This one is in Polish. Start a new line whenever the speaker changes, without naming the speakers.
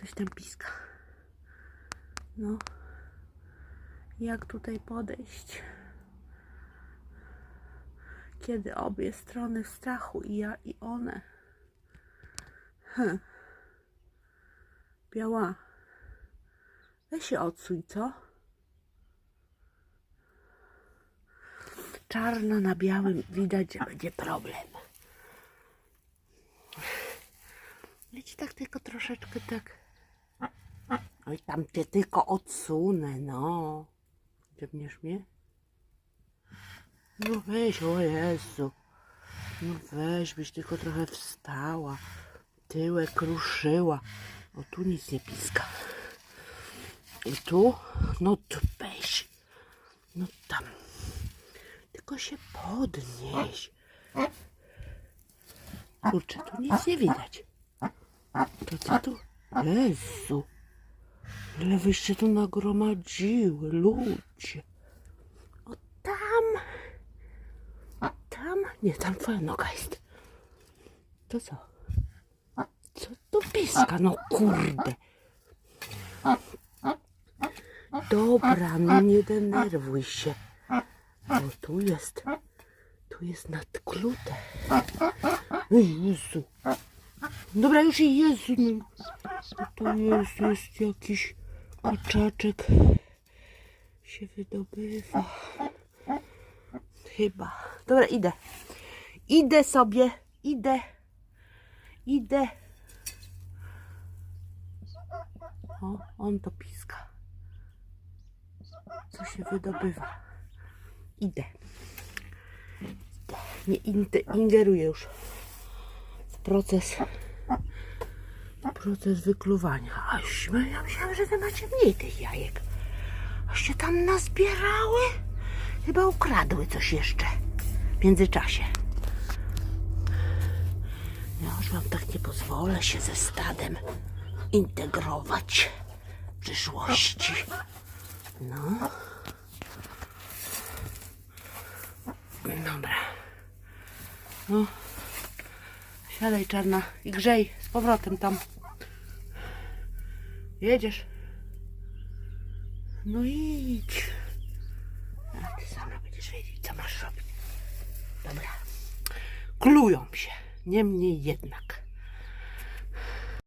Coś tam piska. No. Jak tutaj podejść? Kiedy obie strony w strachu, i ja, i one. Hm. Biała. Weź się odsuń, co? Czarno na białym widać, że będzie problem. Leci tak tylko troszeczkę tak. Oj, tam cię tylko odsunę, no. Dziewniesz mnie? No weź, o Jezu. No weź, byś tylko trochę wstała. Tyłek ruszyła. O, tu nic nie piska. I tu? No tu weź. No tam. Tylko się podnieś. Kurczę, tu nic nie widać. To co tu? Jezu. Ile wyście tu nagromadziły, ludzie. O tam. Tam? Nie, tam twoja noga jest. To co? Co tu piska? No kurde. Dobra, no nie denerwuj się. O, tu jest. Tu jest nadklute. Jezu. Dobra, już i Jezu. No. To jest, jest jakiś kurczaczek. Się wydobywa. Chyba. Dobra, idę. Idę sobie. Idę. Idę. O, on to piska. Co się wydobywa. Idę. Idę. Nie ingeruję już w proces proces wykluwania. Aś, ja myślałam, że wy macie mniej tych jajek. Się tam nazbierały. Chyba ukradły coś jeszcze w międzyczasie. Ja już wam tak nie pozwolę się ze stadem integrować w przyszłości. No. Dobra. No. Siadaj czarna i grzej z powrotem tam. Jedziesz. No idź. A ty sama będziesz wiedzieć, co masz robić. Dobra. Klują się. Niemniej jednak.